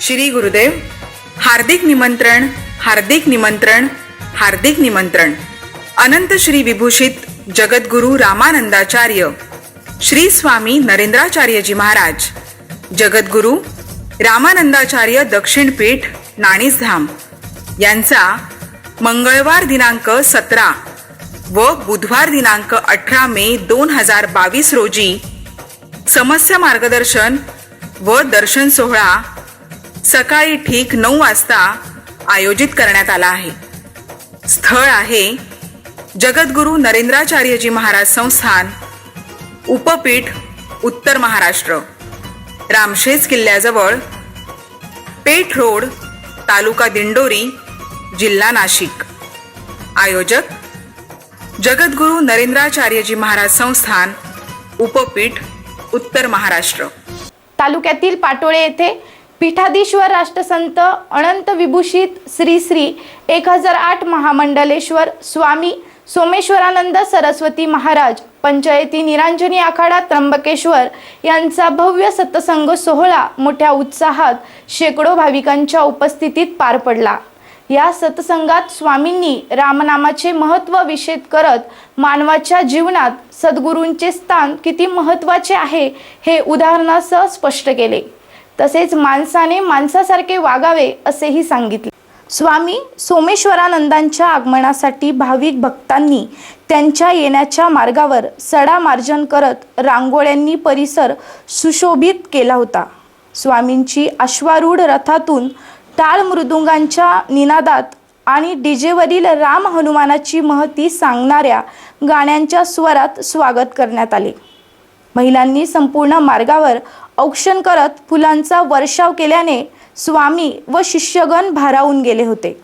श्री गुरुदेव हार्दिक निमंत्रण हार्दिक निमंत्रण हार्दिक निमंत्रण. अनंत श्री विभूषित जगद्गुरु रामानंदाचार्य श्री स्वामी नरेंद्राचार्यजी महाराज जगद्गुरु रामानंदाचार्य दक्षिण पीठ नाणीसधाम. यांचा मंगळवार दिनांक सतरा व बुधवार दिनांक अठरा मे दोन हजार बावीस रोजी समस्या मार्गदर्शन व दर्शन सोहळा सकाळी ठीक नऊ वाजता आयोजित करण्यात आला आहे. स्थळ आहे जगद्गुरु नरेंद्राचार्यजी महाराज संस्थान उपपीठ उत्तर महाराष्ट्र रामशेज किल्ल्याजवळ पेठ रोड तालुका दिंडोरी जिल्हा नाशिक. आयोजक जगद्गुरु नरेंद्राचार्यजी महाराज संस्थान उपपीठ उत्तर महाराष्ट्र. तालुक्यातील पाटोळे येथे पीठाधीश्वर राष्ट्रसंत अनंत विभूषित श्री श्री एक हजार आठ महामंडलेश्वर स्वामी सोमेश्वरानंद सरस्वती महाराज पंचायती निरांजनी आखाडा त्र्यंबकेश्वर यांचा भव्य सत्संग सोहळा मोठ्या उत्साहात शेकडो भाविकांच्या उपस्थितीत पार पडला. या सत्संगात स्वामींनी रामनामाचे महत्त्व विषेद करत मानवाच्या जीवनात सद्गुरूंचे स्थान किती महत्त्वाचे आहे हे उदाहरणासह स्पष्ट केले. तसेच माणसाने माणसासारखे वागावे असेही सांगितले. स्वामी सोमेश्वरानंदांच्या आगमनासाठी भाविक भक्तांनी त्यांच्या येण्याच्या मार्गावर सडा मार्जन करत रांगोळ्यांनी परिसर सुशोभित केला होता. स्वामींची अश्वारूढ रथातून टाळ मृदुंगांच्या निनादात आणि डीजेवरील राम हनुमानाची महती सांगणाऱ्या गाण्यांच्या स्वरात स्वागत करण्यात आले. महिलांनी संपूर्ण मार्गावर औक्षण करत फुलांचा वर्षाव केल्याने स्वामी व शिष्यगण भारावून गेले होते.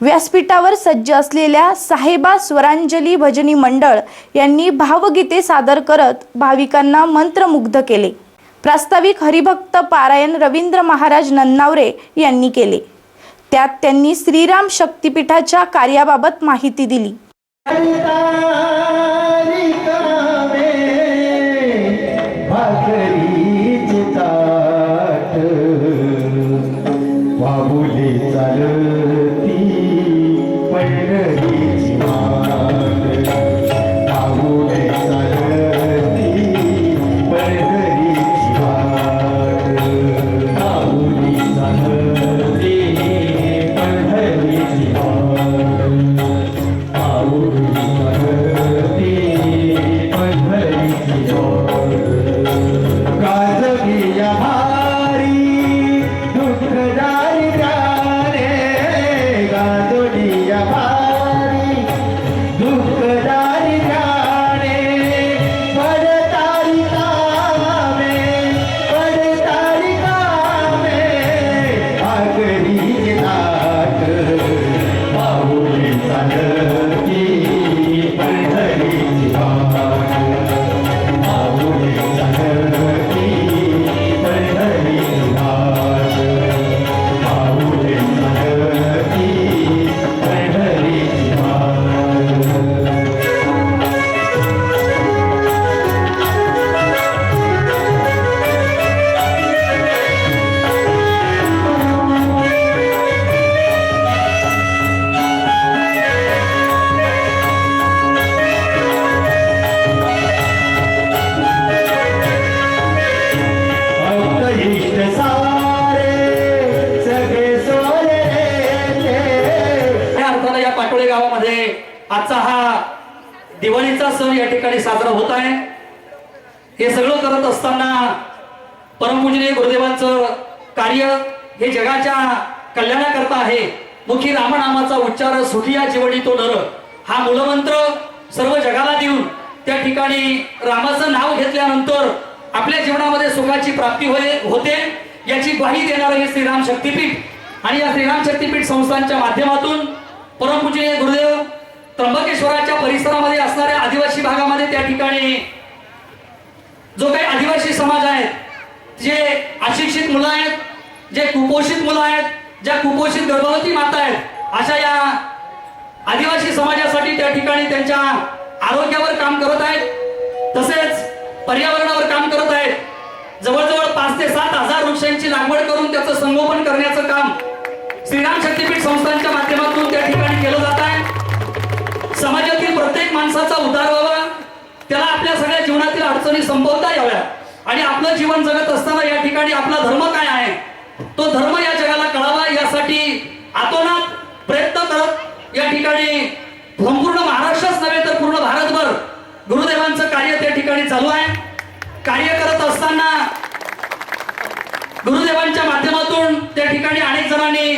व्यासपीठावर सज्ज असलेल्या साहेबा स्वरांजली भजनी मंडळ यांनी भावगीते सादर करत भाविकांना मंत्रमुग्ध केले. प्रास्ताविक हरिभक्त पारायण रवींद्र महाराज नन्नावरे यांनी केले. त्यात त्यांनी श्रीराम शक्तिपीठाच्या कार्याबाबत माहिती दिली. परमपूजनीय गुरुदेवांचं कार्य हे जगाच्या कल्याणाकरता आहे. मुखी रामनामाचा उच्चार सुखिया जीवनी तो नर. हा मूलमंत्र सर्व जगाला देऊन त्या ठिकाणी रामाचं नाव घेतल्यानंतर आपल्या जीवनामध्ये सुखाची प्राप्ती होय होते याची ग्वाही देणारं हे श्रीराम शक्तीपीठ. आणि या श्रीराम शक्तीपीठ संस्थांच्या माध्यमातून परमपूजनीय गुरुदेव त्र्यंबकेश्वराच्या परिसरामध्ये असणाऱ्या आदिवासी भागामध्ये त्या ठिकाणी जो काही आदिवासी समाज आहेत जे अशिक्षित मुलं आहेत जे कुपोषित मुलं आहेत ज्या कुपोषित गर्भवती माता आहेत अशा या आदिवासी समाजासाठी त्या ठिकाणी त्यांच्या आरोग्यावर काम करत आहेत तसेच पर्यावरणावर काम करत आहेत. जवळजवळ पाच ते सात हजार वृक्षांची लागवड करून त्याचं संगोपन करण्याचं काम श्रीराम शक्तीपीठ संस्थांच्या माध्यमातून त्या ठिकाणी केलं जात आहे. समाजातील प्रत्येक माणसाचा उद्धार व्हावा. त्याला आपल्या सगळ्या जीवनातील अडचणी संपवता याव्या आणि आपलं जीवन जगत असताना या ठिकाणी आपला धर्म काय आहे? तो धर्म या जगाला कळावा यासाठी आतोनात प्रयत्न करत या ठिकाणी संपूर्ण महाराष्ट्रच नव्हे तर पूर्ण भारतभर गुरुदेवांचं कार्य त्या ठिकाणी चालू आहे. कार्य करत असताना गुरुदेवांच्या माध्यमातून त्या ठिकाणी अनेक जणांनी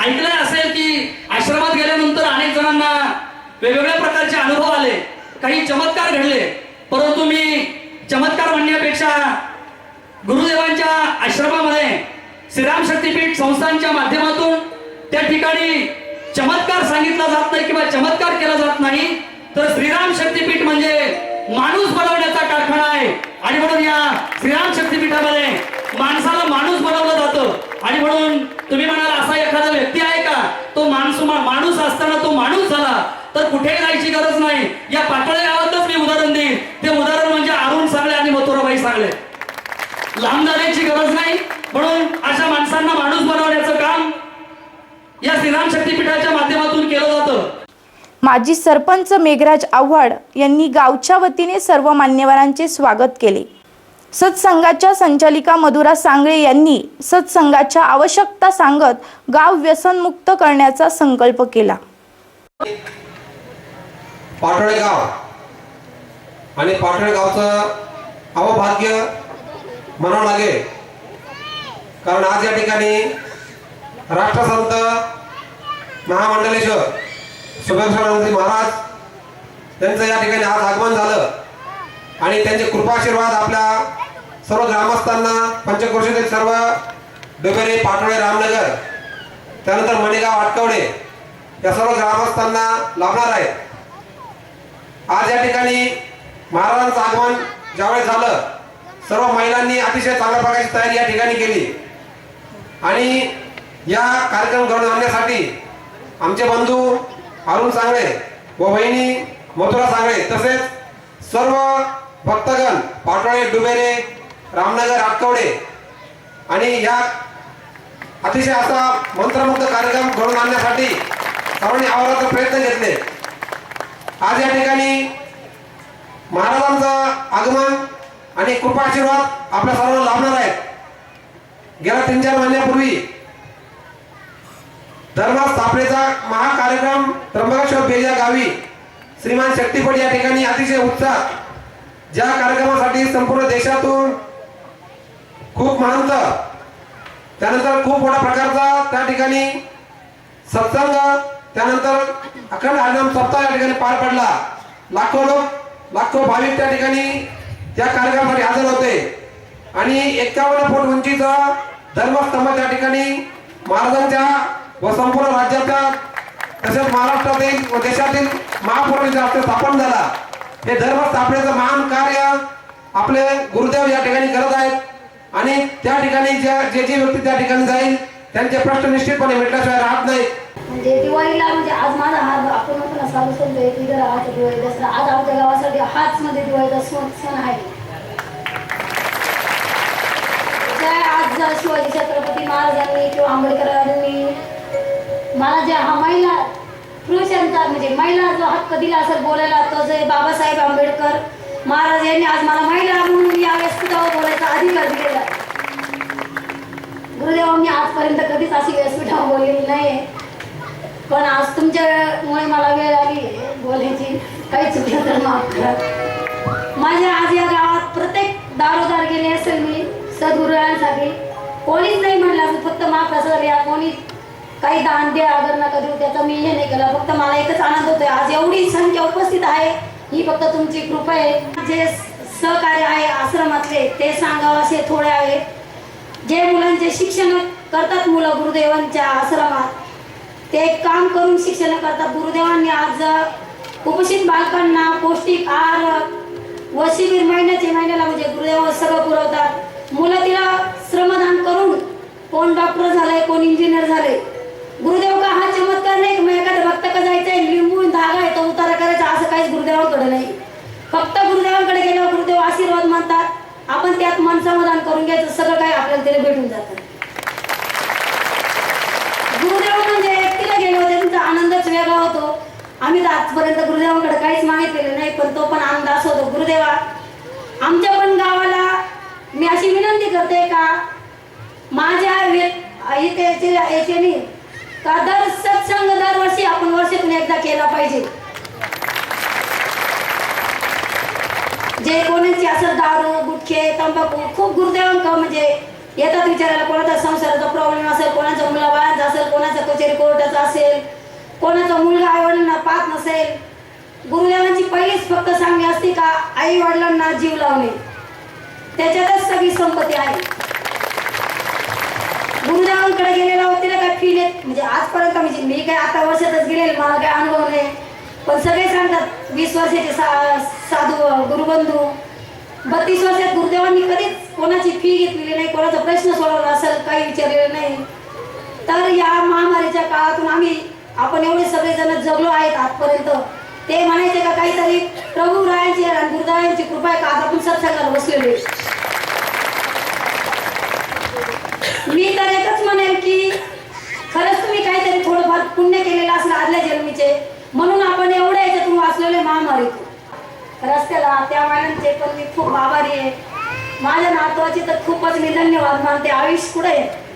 ऐकलंय असेल की आश्रमात गेल्यानंतर अनेक जणांना वेगवेगळ्या प्रकारचे अनुभव आले काही चमत्कार घडले. परंतु मी चमत्कार म्हणण्यापेक्षा गुरुदेवांच्या आश्रमामध्ये श्रीराम शक्तीपीठ संस्थांच्या माध्यमातून त्या ठिकाणी चमत्कार सांगितला जात नाही किंवा चमत्कार केला जात नाही तर श्रीराम शक्तीपीठ म्हणजे माणूस बनवण्याचा कारखाना आहे. आणि म्हणून या श्रीराम शक्तीपीठामध्ये माणसाला माणूस बनवलं जातं. आणि म्हणून तुम्ही म्हणाल असा एखादा व्यक्ती आहे तो माणूस माणूस असताना तो माणूस झाला. तर कुठे जायची गरज नाही. या पाटोळे गावातच मी उदाहरण देईन. ते उदाहरण म्हणजे अरुण सांगले आणि मथुराबाई सांगले. लांब जाण्याची गरज नाही. म्हणून अशा माणसांना माणूस बनवण्याचं काम या श्रीराम शक्तीपीठाच्या माध्यमातून केलं जातं. माजी सरपंच मेघराज आव्हाड यांनी गावच्या वतीने सर्व मान्यवरांचे स्वागत केले. सत्संगाच्या संचालिका मधुरा सांगळे यांनी सत्संगाच्या आवश्यकता सांगत गाव व्यसनमुक्त करण्याचा संकल्प केला. पाटोळे गाव आणि पाटोळे गावचं अवभाग्य म्हणावं लागेल. कारण आज या ठिकाणी राष्ट्रसंत महामंडलेश्वर सुभेश्वरानंदजी महाराज यांचं या ठिकाणी आज आगमन झालं. आणि त्यांचे कृपाशीर्वाद आपल्या सर्व ग्रामस्थांना पंचक्रोशीतील सर्व डोबेरे पाटोळे रामनगर त्यानंतर मणिगाव आटकवडे या सर्व ग्रामस्थांना लाभणार आहेत. आज या ठिकाणी महाराजांचं आगमन ज्यावेळेस झालं सर्व महिलांनी अतिशय चांगल्या प्रकारची तयारी या ठिकाणी केली. आणि या कार्यक्रम घडवून आणण्यासाठी आमचे बंधू अरुण सांगळे व बहिणी मथुरा सांगळे तसेच सर्व भक्तगण पाटोळे डुबेरे रामनगर आटकवडे आणि या अतिशय असा मंत्रमुक्त कार्यक्रम घडून आणण्यासाठी सर्वांनी आवाराचा प्रयत्न घेतले. आज या ठिकाणी महाराजांचं आगमन आणि कृपा आशीर्वाद आपल्या सर्वांना लाभणार आहेत. गेल्या तीन चार महिन्यापूर्वी धर्म स्थापनेचा महाकार्यक्रम त्र्यंबकेश्वर बेजा गावी श्रीमान शक्तीपट या ठिकाणी अतिशय उत्साह ज्या कार्यक्रमासाठी संपूर्ण देशातून खूप महंत त्यानंतर खूप मोठ्या प्रकारचा त्या ठिकाणी सत्संग त्यानंतर अखंड हरिनाम सप्ताह या ठिकाणी पार पडला. लाखो लोक लाखो भाविक त्या ठिकाणी त्या कार्यक्रमासाठी हजर होते. आणि एक्कावन्न फूट उंचीचा धर्मस्तंभ त्या ठिकाणी महाराजांच्या व संपूर्ण राज्याच्या तसेच महाराष्ट्रातील व देशातील महापौरांच्या हस्ते स्थापन झाला. हे धर्म स्थापनेचं महान कार्य आपले गुरुदेव या ठिकाणी करत आहेत. आणि त्या ठिकाणी ज्या जे जे व्यक्ती त्या ठिकाणी जाईल त्यांचे प्रश्न निश्चितपणे मिटल्याशिवाय राहत नाही म्हणजे दिवाळीला म्हणजे आज माझा हा आपण म्हणतो ना साधू संत एक इतर आज दिवाळी दसरा आज आमच्या गावासाठी हाच मध्ये दिवाळीचा सण सण आहे. काय आज जर शिवाजी छत्रपती महाराजांनी किंवा आंबेडकरांनी मला ज्या हा महिला पुरुषांचा म्हणजे महिला जो हक्क दिला असेल बोलायला तो जे बाबासाहेब आंबेडकर महाराज यांनी आज मला महिला गुरुदेवांनी आजपर्यंत कधीच अशी व्यासपीठावर बोललेली नाही पण आज तुमच्यामुळे मला वेळ आली बोलायची. काही चुकलं तर माफ करा. माझ्या आज या गावात प्रत्येक दारोदार गेले असेल मी सद्गुरुसाठी. कोणीच नाही म्हणलं असं फक्त महाप्रसाद या कोणी काही दान द्या अगर नका देऊ त्याचा मी हे नाही केला. फक्त मला एकच आनंद होतोय. आज एवढी संख्या उपस्थित आहे ही फक्त तुमची कृपा आहे. जे सहकार्य आहे आश्रमातले ते सांगावं असे थोडे आहेत जे मुलांचे शिक्षण करतात मुलं गुरुदेवांच्या आश्रमात ते काम करून शिक्षण करतात. गुरुदेवांनी आज कुपोषित बालकांना पौष्टिक आहार व शिबिर महिन्याच्या महिन्याला म्हणजे गुरुदेव सगळं पुरवतात. मुलं तिला श्रमदान करून कोण डॉक्टर झालंय कोण इंजिनियर झाले गुरुदेव का हा चमत्कार नाही? मग एखाद्या भक्त का जायचंय लिंबून धागा आहे तो उतारा करायचा असं काहीच गुरुदेवांकडे नाही. फक्त गुरुदेवांकडे गेल्यावर गुरुदेव आशीर्वाद मानतात. आपण त्यात मन समाधान करून घ्यायचं सगळं काही आपल्याला तिला भेटून जातं. गुरुदेव म्हणजे एकटीला गेले होते त्यांचा आनंदच वेगळा होतो. आम्ही तर आजपर्यंत गुरुदेवाकडे काहीच मागितलेलं नाही पण तो पण आनंद असं होतो गुरुदेवा आमच्या पण गावाला मी अशी विनंती करते का माझ्या इथे याचे- याच्यानी का दर सत्संग दरवर्षी आपण वर्षातून एकदा केला पाहिजे. म्हणजे जे कोणाची असं दारू गुटखे तंबाखू खूप गुरुदेवांक म्हणजे येतात विचारायला. कोणाचा संसाराचा प्रॉब्लेम असेल कोणाचा मुला बाळांचा असेल कोणाचा कचेरी कोर्टाचा असेल कोणाचा मुलगा आई वडिलांना पाहत नसेल. गुरुदेवांची पहिलीच फक्त सांगणी असते का आई वडिलांना जीव लावणे. त्याच्यातच सगळी संपत्ती आहे. गुरुदेवांकडे गेलेला होते ना काय फील येत? म्हणजे आजपर्यंत म्हणजे मी काय आता वर्षातच गेले मला काय अनुभव नाही. पण सगळे सांगतात वीस वर्षाचे सा साधू गुरुबंधू बत्तीस वर्षात गुरुदेवांनी कधीच कोणाची फी घेतलेली नाही कोणाचा प्रश्न सोडवला असेल काही विचारलेलं नाही. तर या महामारीच्या काळातून आम्ही आपण एवढे सगळेजण जगलो आहेत आजपर्यंत. ते म्हणायचे का काहीतरी प्रभू रायांची आणि गुरुदेवांची कृपा आहे का? आज आपण सत्संगाला बसलेलो मी तर एकच म्हणेन की खरंच तुम्ही काहीतरी थोडंफार पुण्य केलेलं असलं आदल्या जन्मीचे म्हणून आपण एवढ्या याच्यातून वाचलेले महामारी. रस्त्याला त्या मॅडमचे पण मी खूप आभारी आहे. माझ्या नातवाची तर खूपच मी धन्यवाद मानते. आयुष कुठे आहे?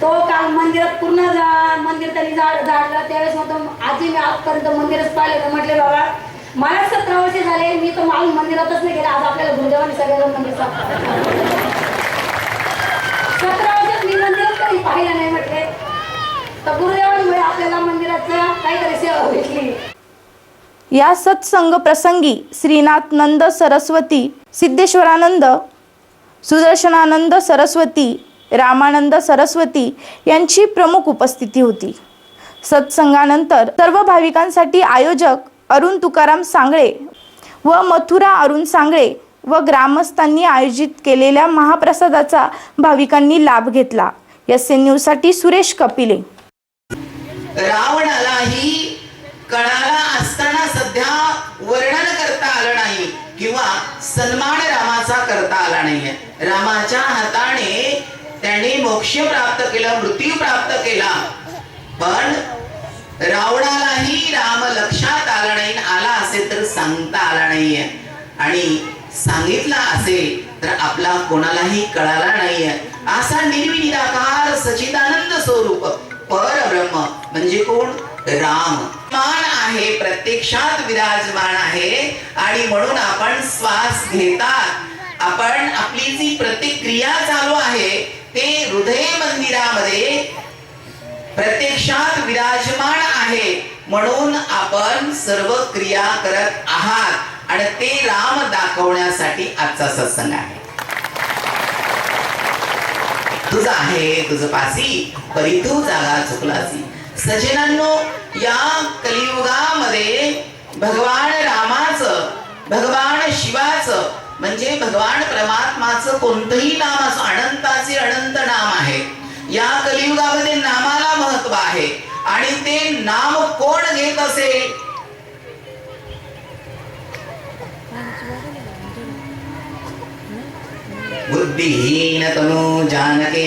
तो काल मंदिरात पूर्ण जा- मंदिर त्यांनी झाड झाडलं. त्यावेळेस म्हणतो आजी मी आजपर्यंत मंदिरच पाहिले तर म्हटले बाबा मला सतरा वर्षे झाले. मी तर माल मंदिरातच नाही गेले. आज आपल्याला गुरुदेवाने सगळ्यांना मंदिर सतरा वर्षात मी मंदिरात कधी पाहिलं नाही म्हटले. तर गुरुदेवाने आपल्याला मंदिराचं काहीतरी सेवा भेटली. या सत्संग प्रसंगी श्रीनाथ नंद सरस्वती सिद्धेश्वरानंद सुदर्शनानंद सरस्वती रामानंद सरस्वती यांची प्रमुख उपस्थिती होती. सत्संगानंतर सर्व भाविकांसाठी आयोजक अरुण तुकाराम सांगळे व मथुरा अरुण सांगळे व ग्रामस्थांनी आयोजित केलेल्या महाप्रसादाचा भाविकांनी लाभ घेतला. एस एन न्यूजसाठी सुरेश कपिले. रावणालाही कळाला असताना सध्या वर्णन करता आलं नाही किंवा सन्मान रामाचा करता आला नाहीये. रामाच्या हाताने त्याने मोक्ष प्राप्त केला मृत्यू प्राप्त केला. पण रावणालाही राम लक्षात आला नाही आला असेल तर सांगता आला नाहीये. आणि सांगितला असेल तर आपला कोणालाही कळाला नाहीये. असा निर्विनिराकार सचिदानंद स्वरूप परब्रह्म. म्हणजे कोण? राम. मान आहे प्रत्यक्षात विराजमान आहे आणि म्हणून आपण श्वास घेतात. आपण आपली जी प्रतिक्रिया चालू आहे ते हृदय मंदिरामध्ये प्रत्यक्षात विराजमान आहे म्हणून आपण सर्व क्रिया करत आहात. आणि ते राम दाखवण्यासाठी आजचा सत्संग आहे. तुझं आहे तुझं पासी परी तू जागा चुकलासी. सजनांनो या कलियुगामध्ये भगवान रामाचं भगवान शिवाचं म्हणजे भगवान परमात्माचं कोणतंही नाम असो अनंताचे अनंत नाम आहे. या कलियुगामध्ये नामाला महत्त्व आहे. आणि ते नाम कोण घेत असेल? बुद्धिहीन तनु जानके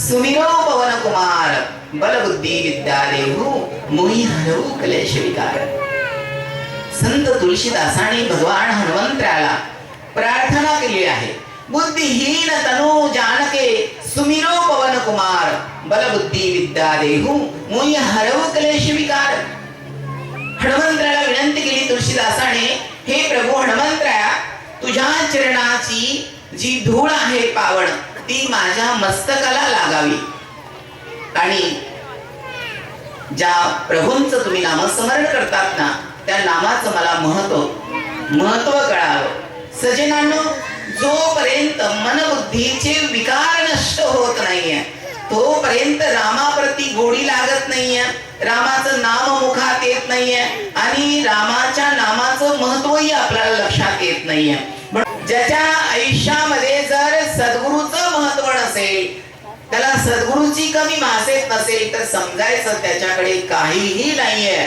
सुमिरो पवन कुमार बल बुद्धी विद्या देहू मोही विकार संत भगवान हनुमंतराला प्रार्थना केली आहे बुद्धिहीन तनु जानके सुमिरो पवन कुमार बल बुद्धी विद्या विकार हनुमंतराला विनंती केली हे प्रभू हनुमंतराया तुझ्या चरणाची जी धूळ आहे पावण ती माझ्या मस्तकाला लागावी. आणि ज्या प्रभूंच तुम्ही नामस्मरण करतात ना त्या नामाचं मला महत्त्व महत्त्व कळावं. सजनांनो जोपर्यंत मनबुद्धीचे विकार नष्ट होत नाहीये तोपर्यंत रामाप्रती गोडी लागत नाहीये. रामाचं नाम मुखात येत नाहीये. आणि रामाच्या नामाचं महत्वही आपल्याला लक्षात येत नाहीये. ज्याच्या आयुष्यामध्ये जर सद्गुरूचं महत्त्व नसेल त्याला सद्गुरूची कमी भासेत नसेल तर समजायचं त्याच्याकडे काहीही नाहीये.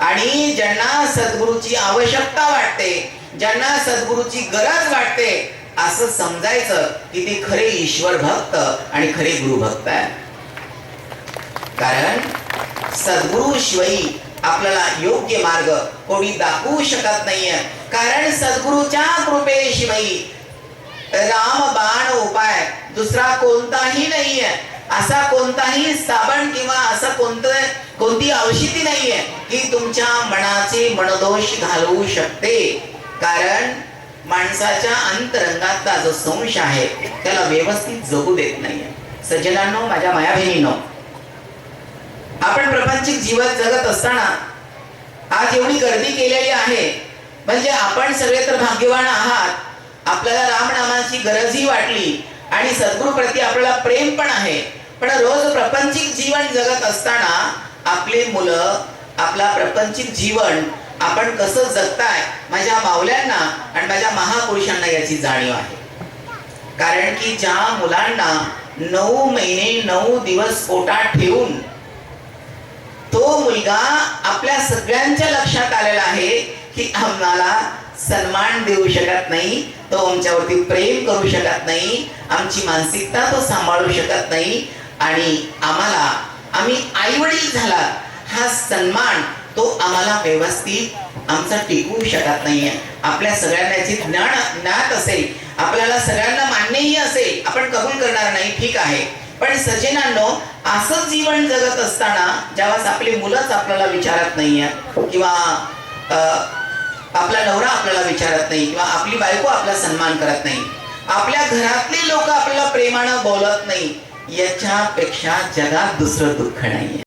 आणि ज्यांना सद्गुरूची आवश्यकता वाटते ज्यांना सद्गुरूची गरज वाटते असं समजायचं की ते खरे ईश्वर भक्त आणि खरे गुरु भक्त आहे कारण सद्गुरु शिवाई आपल्याला योग्य मार्ग कोणी दाखवू शकत नाहीये. कारण सद्गुरूच्या कृपेशिवाई राम बाण उपाय दुसरा कोणताही नाहीये. असा कोणताही साबण किंवा असं कोणतं कोणती औषधी नाहीये की तुमच्या मनाचे मनदोष घालवू शकते. कारण माणसाच्या अंतरंगातला जो संश आहे त्याला व्यवस्थित जगू देत नाही सज्जनांनो माझ्या माया बहिणीनो आपण प्रपंचिक जीवन जगत असताना आज एवढी गर्दी केलेली आहे. म्हणजे आपण सगळे तर भाग्यवान आहात. आपल्याला रामनामाची गरजही वाटली आणि सद्गुरु प्रती आपल्याला प्रेम पण आहे. पण रोज प्रपंचिक जीवन जगत असताना आपली मुलं आपला प्रपंचिक जीवन आपण कसं जगताय माझ्या मावल्यांना आणि माझ्या महापुरुषांना याची जाणीव आहे. कारण की ज्या मुलांना नऊ महिने नऊ दिवस पोटात ठेवून तो मुलगा आपल्या सगळ्यांच्या लक्षात आलेला आहे की आम्हाला सन्मान देऊ शकत नाही तो आमच्यावरती प्रेम करू शकत नाही आमची मानसिकता तो सांभाळू शकत नाही आणि आम्हाला आम्ही आईवडील झाला हा सन्मान तो आम्हाला व्यवस्थित आमचा टिकवू शकत नाहीये. आपल्या सगळ्यांना याची ज्ञान ज्ञात असेल आपल्याला सगळ्यांना मान्यही असेल आपण कबूल करणार नाही ठीक आहे. पण सज्जनांनो असं जीवन जगत असताना ज्यावेळेस आपली मुलंच आपल्याला विचारत नाहीये किंवा अं, आपला नवरा आपल्याला विचारत नाही किंवा आपली बायको आपला सन्मान करत नाही आपल्या घरातले लोक आपल्याला प्रेमानं बोलत नाही याच्यापेक्षा जगात दुसरं दुःख नाहीये.